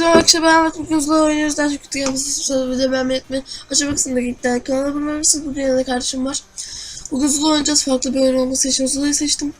Herkese merhaba arkadaşlar ben bugün Zula oynuyoruz. Daha çok kötü gelmesi sonra video beğenmeyi unutmayın. Aşağı kısımda gitti. Kanala abone olabilirsiniz. Bugün yanında kardeşim var. Zula oynayacağız. Farklı bir oyun olması için Zula'yı seçtim.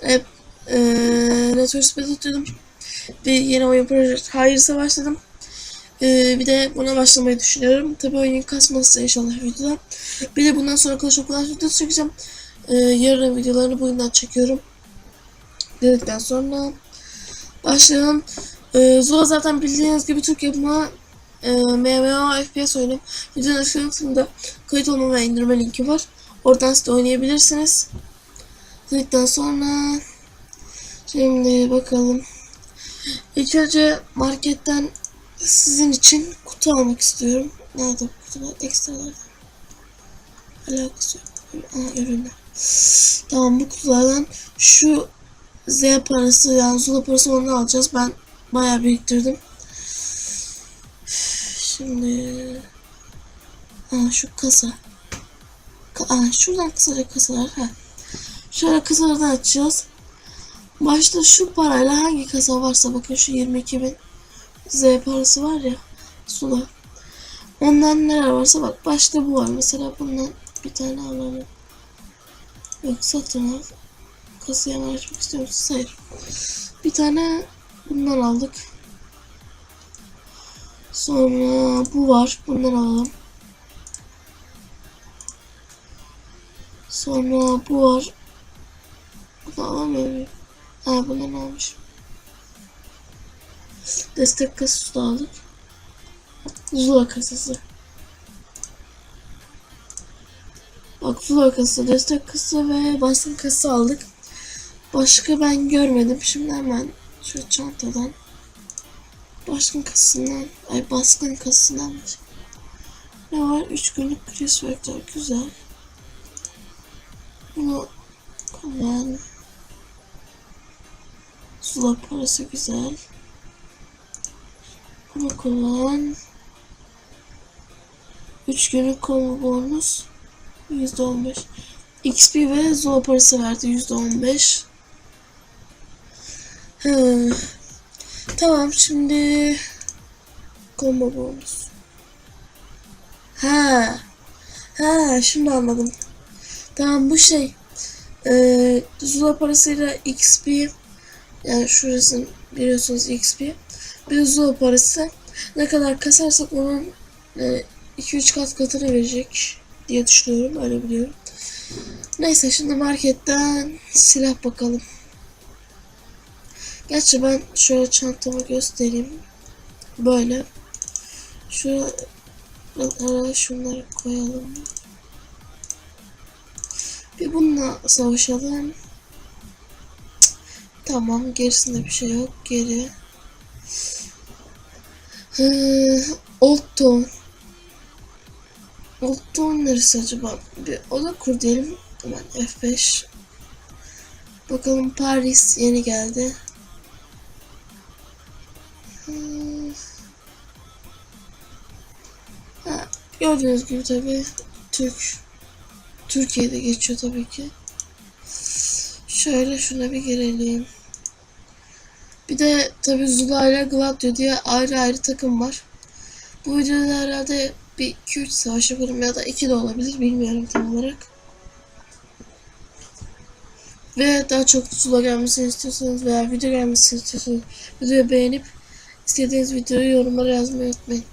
Hep eee Network Speed tutuyordum. Bir yeni oyun projesi Hayır'sa başladım. Eee bir de buna başlamayı düşünüyorum. Tabi oyun kasmazsa inşallah videoda. Bir de bundan sonra Clash of Clans videosu çekeceğim. Eee yarın videolarını bu oyundan çekiyorum. Dedikten sonra başlayalım. Ee, Zula zaten bildiğiniz gibi Türk yapımı e, MMO FPS oyunu. Videonun açıklamasında kayıt olma ve indirme linki var. Oradan siz de oynayabilirsiniz. Dedikten sonra şimdi bakalım. İlk önce marketten sizin için kutu almak istiyorum. Nerede bu kutular? Ekstralar. Alakası yok. Aa, ürünler. Tamam bu kutulardan şu Z parası yani Zula parası onu alacağız. Ben bayağı biriktirdim. Şimdi ha, şu kasa. Ka Aa, şuradan kısaca kasalar. Ha. Şöyle kasalardan açacağız. Başta şu parayla hangi kasa varsa bakın şu 22 bin Z parası var ya Zula. Ondan neler varsa bak başta bu var. Mesela bundan bir tane alalım. Yok satın al. Kasaya açmak istiyor musunuz? Hayır. Bir tane bundan aldık. Sonra bu var. Bundan alalım. Sonra bu var. Bunu alamıyor muyum? Ha bundan almış. Destek kasası da aldık. Zula kasası. Bak Zula kasası, destek kasası ve baskın kasası aldık. Başka ben görmedim. Şimdi hemen şu çantadan baskın kasasından ay baskın kasasından ne var? 3 günlük Chris Vector güzel. Bunu kullan. Sula parası güzel. Bunu kullan. 3 günlük combo bonus %15. XP ve Zula parası verdi %15. Hmm. Tamam şimdi combo bonus. Ha. Ha şimdi anladım. Tamam bu şey ee, Zula parasıyla XP yani şurası biliyorsunuz XP bir Zula parası ne kadar kasarsak onun 2-3 kat katını verecek diye düşünüyorum öyle biliyorum. Neyse şimdi marketten silah bakalım. Gerçi ben şöyle çantamı göstereyim. Böyle. Şu araya şunları koyalım. Bir bununla savaşalım. Tamam gerisinde bir şey yok. Geri. Ee, Old neresi acaba? Bir oda kur diyelim. Hemen F5. Bakalım Paris yeni geldi. Gördüğünüz gibi tabi Türk Türkiye'de geçiyor tabii ki. Şöyle şuna bir girelim. Bir de tabi Zula ile Gladio diye ayrı ayrı takım var. Bu videoda herhalde bir 2-3 savaş yaparım ya da 2 de olabilir bilmiyorum tam olarak. Ve daha çok Zula gelmesini istiyorsanız veya video gelmesini istiyorsanız videoyu beğenip İstediğiniz videoyu yorumlara yazmayı unutmayın.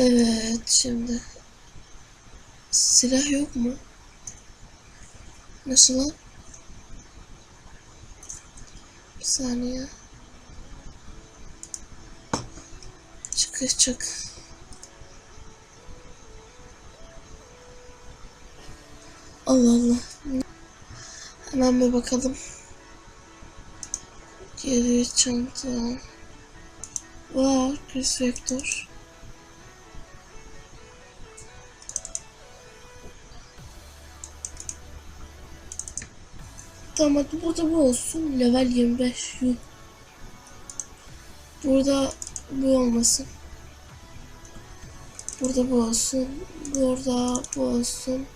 Evet şimdi silah yok mu? Nasıl lan? Bir saniye. Çıkış çık. Allah Allah. Hemen bir bakalım. Geri çanta. Var. Chris Vector. Tamam burada bu olsun. Level 25. Yuh. Burada bu olmasın. Burada bu olsun. Burada bu olsun.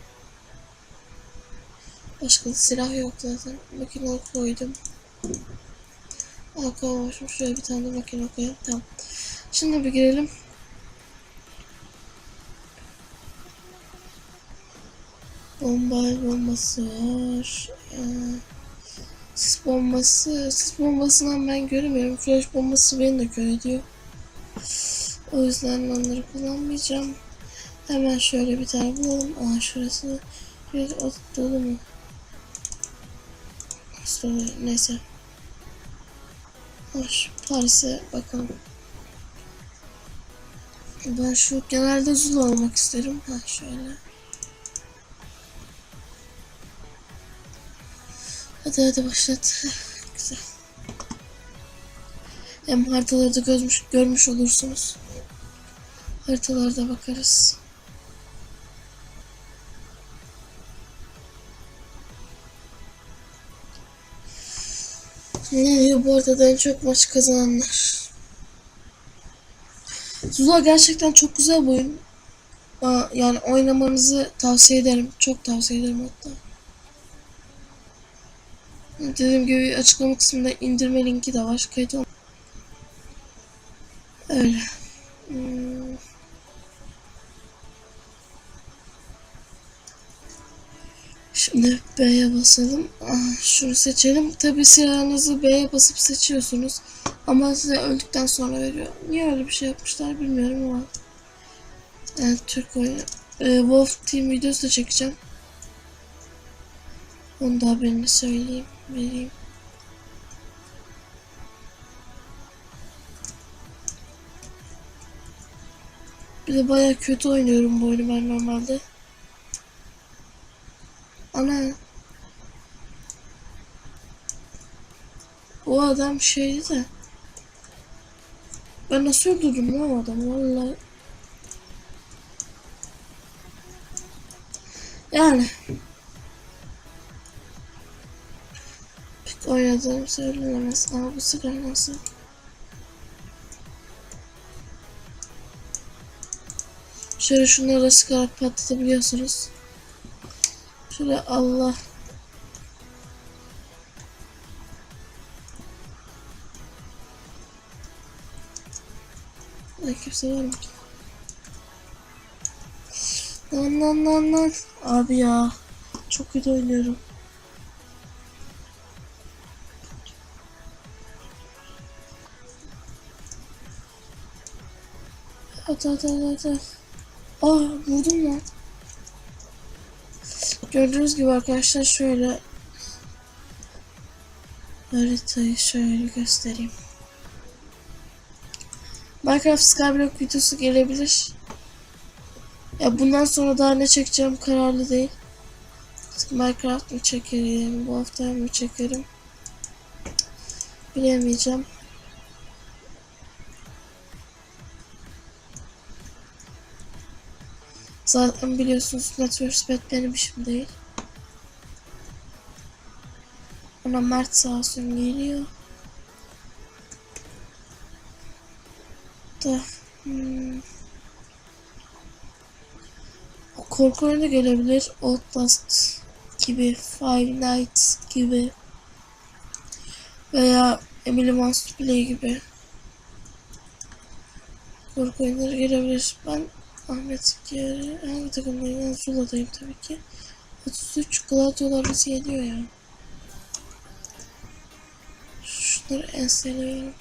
Başka silah yok zaten. Makine koydum. Aa koymuşum. Şöyle bir tane makine koyalım. Tamam. Şimdi bir girelim. Bomba bombası var. Ee, sis bombası. Sis bombasından ben göremiyorum. Flash bombası beni de kör ediyor. O yüzden onları kullanmayacağım. Hemen şöyle bir tane bulalım. Aa şurası. Bir ot dolu mu? Sonra neyse. Hoş. Paris'e bakalım. Ben şu genelde Zulu olmak isterim. Ha şöyle. Hadi hadi başlat. Güzel. Hem haritaları da görmüş, görmüş olursunuz. Haritalarda bakarız. Ne diyor bu arada en çok maç kazananlar. Zula gerçekten çok güzel bir oyun. Yani oynamanızı tavsiye ederim. Çok tavsiye ederim hatta. Dediğim gibi açıklama kısmında indirme linki de var. Kayıt ol. Öyle. Hmm. Şimdi B'ye basalım. Ah, şunu seçelim. Tabi silahınızı B'ye basıp seçiyorsunuz. Ama size öldükten sonra veriyor. Niye öyle bir şey yapmışlar bilmiyorum ama. Yani Türk oyunu. Ee, Wolf Team videosu da çekeceğim. Onu da haberini söyleyeyim. Vereyim. Bir de baya kötü oynuyorum bu oyunu ben normalde. Ana. O adam şeydi de. Ben nasıl öldürdüm o adamı vallahi. Yani. Oynadığım söylenemez ama bu silah nasıl? Şöyle şunları da sıkarak patlatabiliyorsunuz. Şöyle Allah. Ay kimse var mı? ki? Lan lan lan lan. Abi ya. Çok kötü oynuyorum. At at at at. Aa vurdum lan. Gördüğünüz gibi arkadaşlar şöyle haritayı şöyle göstereyim. Minecraft Skyblock videosu gelebilir. Ya bundan sonra daha ne çekeceğim kararlı değil. Minecraft mı çekerim, bu hafta mı çekerim bilemeyeceğim. Zaten biliyorsunuz Pet benim işim değil. Ona Mert sağ olsun geliyor. Da hmm. O korku oyunu gelebilir. Outlast gibi, Five Nights gibi veya Emily Wants Play gibi korku oyunları gelebilir. Ben Ahmet Geri hangi takımdayım? Ben Zula'dayım tabii ki. 33 Gladio'lar bizi yediyor ya. Şunları enseliyorum.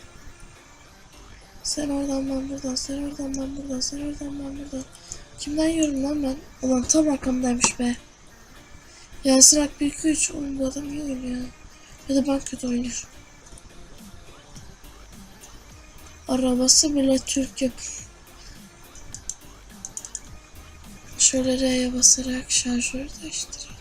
Sen oradan ben buradan, sen oradan ben buradan, sen oradan ben buradan. Kimden yiyorum lan ben? Ulan tam arkamdaymış be. Yasin Ak 1 2 3 oğlum bu adam iyi oynuyor. Ya da ben kötü oynuyorum. Arabası bile Türk yap. Şöyle R'ye basarak şarjörü değiştirelim.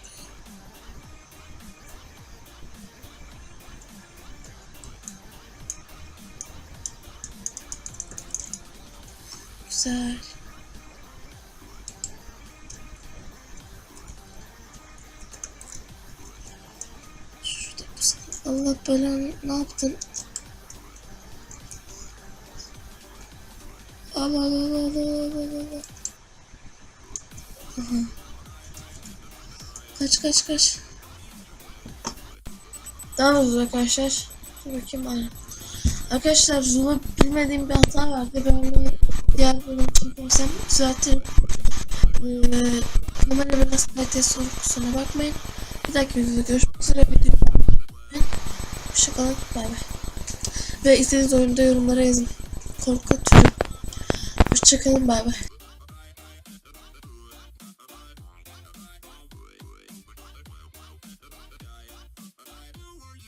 Güzel. Şurada bu Allah belanı ne yaptın? Al al al al al al. Aha. Kaç kaç kaç. Devam ediyoruz arkadaşlar. Bakayım aynen. Arkadaşlar Zula bilmediğim bir hata vardı. Ben onu diğer bölüm çekersem düzeltirim. Ee, kamera biraz kalitesiz olup kusura bakmayın. Bir dahaki videoda görüşmek üzere. Video. Hoşçakalın. Bay bay. Ve istediğiniz oyunda yorumlara yazın. Korku türü. Hoşçakalın. Bay bay.